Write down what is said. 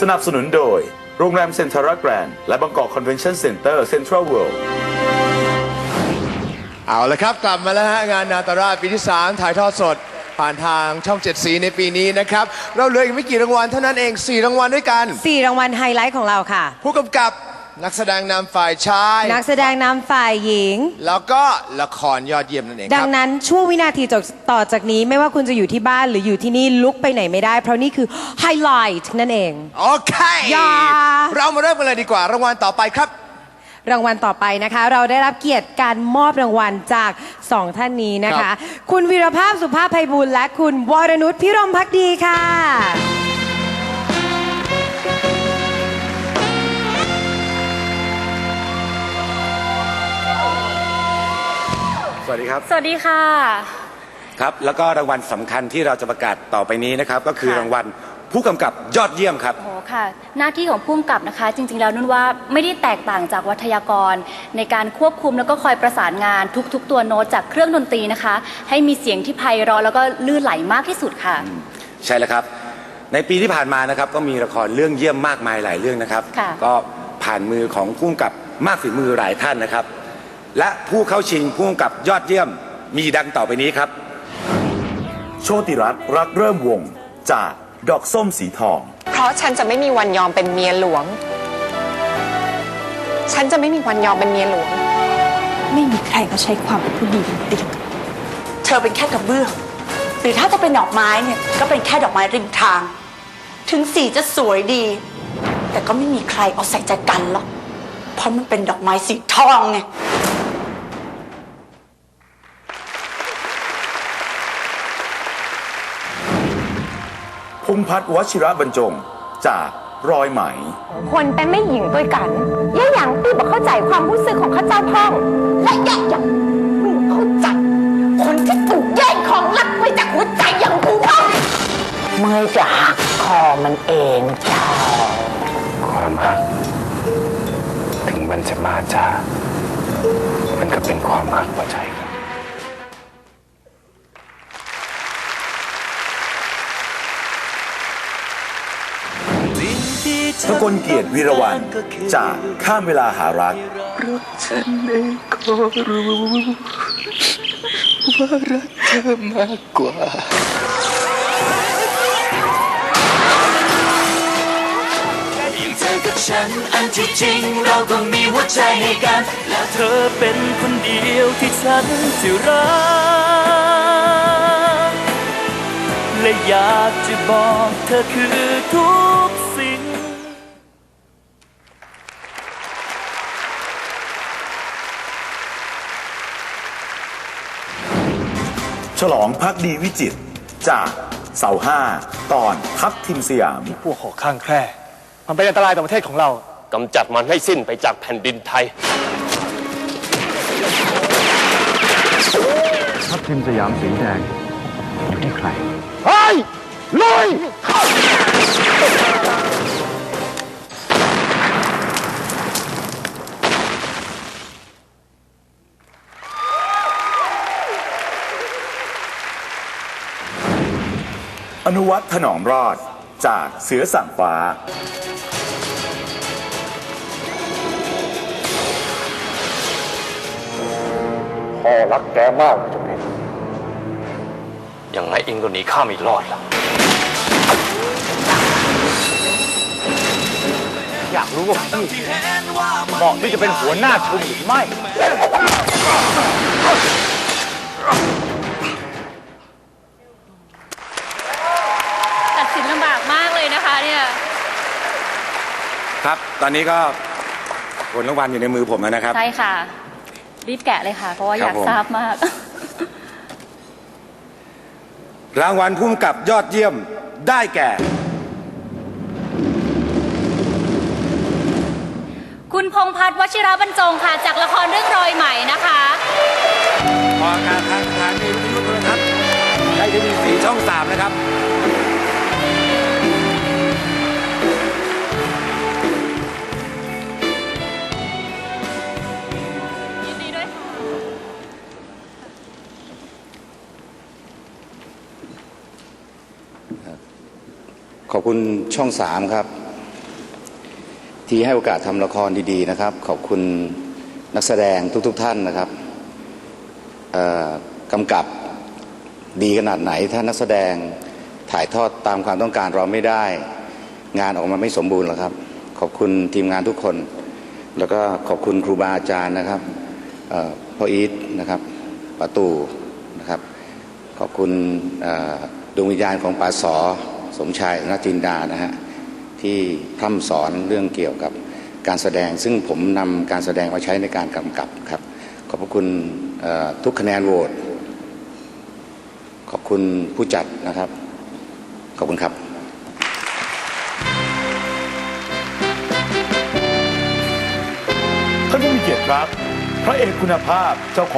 สนับสนุนโดย โรงแรมเซ็นทรัลแกรนด์และบางกอกคอนเวนชั่นเซ็นเตอร์เซ็นทรัลเวิลด์ เอาละครับ กลับมาแล้วฮะงานนาตาราชปีที่ 3 ถ่ายทอดสด ผ่านทางช่องเจ็ดสีในปีนี้นะครับ เราเหลืออีกไม่กี่รางวัลเท่านั้นเอง 4 รางวัลด้วยกันสี่รางวัลไฮไลท์ของเราค่ะ ผู้กำกับ นักแสดงนำฝ่ายชาย นักแสดงนำฝ่ายหญิง แล้วก็ละครยอดเยี่ยมนั่นเองคดัรังบนั้นช่วงวินาทีจากต่อจากนี้ไม่ว่าคุณจะอยู่ที่บ้านหรืออยู่ที่นี่ลุกไปไหนไม่ได้ เพราะนี่คือไฮไลท์นั่นเอง โอเค อย่า เรามาเริ่มกันเลยดีกว่ารางวัลต่อไปครับ รางวัลต่อไปนะคะ เราได้รับเกียรติการมอบรางวัลจากสองท่านนี้นะครัคะ บ คุณวีรภาพสุภาพไพบูลย์และคุณวรนุชพิรมพักดีค่ะ สวัสดีครับ สวัสดีค่ะ ครับ แล้วก็รางวัลสำคัญที่เราจะประกาศต่อไปนี้นะครับ ก็คือค่ะ รางวัลผู้กำกับยอดเยี่ยมครับ โอ้ค่ะ หน้าที่ของผู้กำกับนะคะ จริง ๆ แล้วนุ่นว่าไม่ได้แตกต่างจากวัทยากร ในการควบคุมแล้วก็คอยประสานงานทุก ๆ ตัวโน้ตจากเครื่องดนตรีนะคะ ให้มีเสียงที่ไพเราะแล้วก็ลื่นไหลมากที่สุดค่ะ ใช่แล้วครับ ในปีที่ผ่านมานะครับก็มีละครเรื่องเยี่ยมมากมายหลายเรื่องนะครับ ค่ะ ก็ผ่านมือของผู้กำกับมากฝีมือหลายท่านนะครับ และผู้เข้าชิงผู้กำกับยอดเยี่ยมมีดังต่อไปนี้ครับ โชติรัตน์รักเริ่มวงจากดอกส้มสีทอง เพราะฉันจะไม่มีวันยอมเป็นเมียหลวง ฉันจะไม่มีวันยอมเป็นเมียหลวง ไม่มีใครเขาใช้ความเป็นผู้ดีเป็นติ่งเธอเป็นแค่กระเบื้องหรือถ้าจะเป็นดอกไม้เนี่ยก็เป็นแค่ดอกไม้ริมทาง ถึงสีจะสวยดี แต่ก็ไม่มีใครเอาใส่ใจกันหรอกเพราะมันเป็นดอกไม้สีทองไง งษ์พัฒน์วชิระบรรจง จากรอยไหม คนเป็นไม่หญิงด้วยกันย่าหยังตีบอกเข้าใจความรู้สึกของข้าเจ้าพ่องและย่าหยังมึงเข้าใจคนที่ถูกแย่งของรักไปจากหัวใจอย่างกูพ่องเมื่อจะหักคอมันเองเจ้าความรักถึงมันจะมาจากมันก็เป็นความรักหัวใจ ลเกียรติวีรวัน จากข้ามเวลาหารักฉันเองก็รู้ว่ารักเธอมากกว่า เธอกับฉันอันที่จริงเราก็มีหัวใจให้กัน และเธอเป็นคนเดียวที่ฉันจะรัก และอยากจะบอกเธอคือทุกสิ่ง ฉลองพักดีวิจิตรจากเสาห้าตอนทัพทิมสยาม พวกหอกข้างแคร่ มันเป็นอันตรายต่อประเทศของเรา กำจัดมันให้สิ้นไปจากแผ่นดินไทย ทัพทิมสยามสีแดงอยู่ที่ใคร เฮ้ยลุย อนุวัฒน์ถนอมรอดจากเสือสั่งฟ้า พ่อรักแกมากจะเป็นยังไงเองก็หนีข้าไม่รอดล่ะ อยากรู้ว่าพี่เหมาะที่จะเป็นหัวหน้าชุมหรือไม่ ตัดสินลำบากมากเลยนะคะเนี่ยครับ ตอนนี้ก็ผลรางวัลอยู่ในมือผมแล้วนะครับ ใช่ค่ะ รีบแกะเลยค่ะ เพราะว่าอยากครับผม ทราบมาก รางวัลผู้กำกับยอดเยี่ยมได้แก่ คุณพงษ์พัฒน์วชิระบรรจงค่ะ จากละครเรื่องรอยไหมนะคะ พองานทางสถานีวิทยุโทรทัศน์ได้ทีวีสีช่องสามนะครับ ขอบคุณช่องสามครับ ที่ให้โอกาสทำละครดีๆนะครับ ขอบคุณนักแสดงทุก ๆ ท่านนะครับกำกับดีขนาดไหน ถ้านักแสดงถ่ายทอดตามความต้องการเราไม่ได้ งานออกมาไม่สมบูรณ์หรอกครับ ขอบคุณทีมงานทุกคน แล้วก็ขอบคุณครูบาอาจารย์นะครับพ่ออีทนะครับป้าตู่นะครับ ขอบคุณ ดวงวิญญาณของป๋าสอสมชายนาจินดานะฮะที่พร่ำสอนเรื่องเกี่ยวกับการแสดง ซึ่งผมนำการแสดงมาใช้ในการกำกับครับ ขอบพระคุณทุกคะแนนโหวตขอบคุณผู้จัดนะครับ ขอบคุณครับ ท่านผู้มีเกียรติครับ พระเอกคุณภาพเจ้าของ